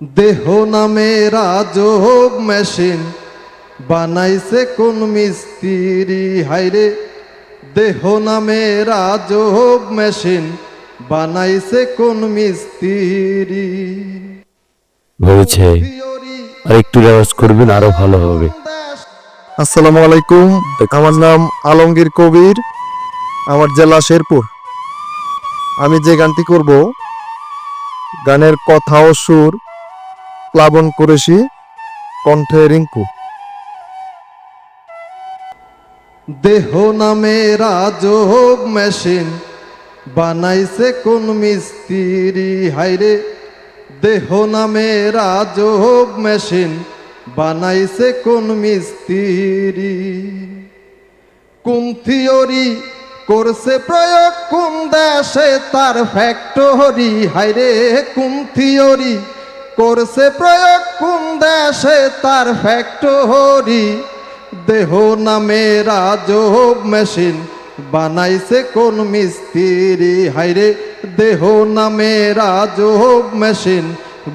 দেহ নামে রাজোগ মেশিন বানাইছে কোন মিস্ত্রি হাইরে দেহ নামে রাজোগ মেশিন বানাইছে কোন মিস্ত্রি। হয়েছে আর একটু রেওয়াজ করবেন আরও ভালো হবে। আসসালামু আলাইকুম। আমার নাম আলমগীর কবির আমার জেলা শেরপুর। আমি যে গানটি করব গানের কথা ও সুর প্লাবন করেছি কণ্ঠে রিঙ্কু। দেহ নামে রাজোগ মেশিন, বানাইছে কোন মিস্ত্রি হাইরে দেহ নামে রাজোগ মেশিন, বানাইছে কোন মিস্ত্রি। কোন থিওরি করছে প্রয়োগ কোন দেশে, তার ফ্যাক্টরি হাইরে কোন থিওরি করছে প্রয়োগ কোন দেশে? তার ফ্যাক্টরি দেহ নামে রাজব মেশিন বানাইছে কোন মিস্ত্রি? হাইরে দেহ নামে রাজব মেশিন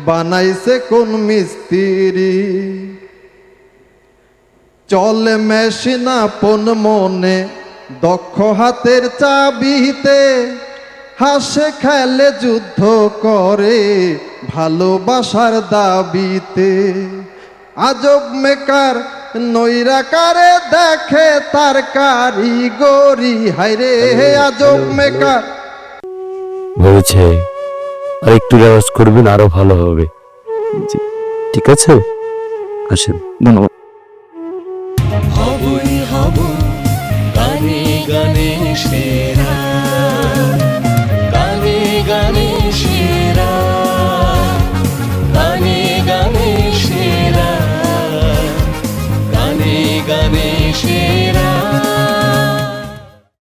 বানাইছে কোন মিস্ত্রি? চলে মেশিন আপন মনে, দক্ষ হাতের চাবিতে হাসে খেলে যুদ্ধ করে ভালোবাসার দাবিতে। আজব মেকার নৈরাকারে দেখে তার কারিগরি। হাইরে হে আজব মেকার। হয়েছে আর একটু রেওয়াজ করবেন আরও ভালো হবে। জি, ঠিক আছে? আসেন ধন্যবাদ। হবই হব গানে গানে সেরা। change.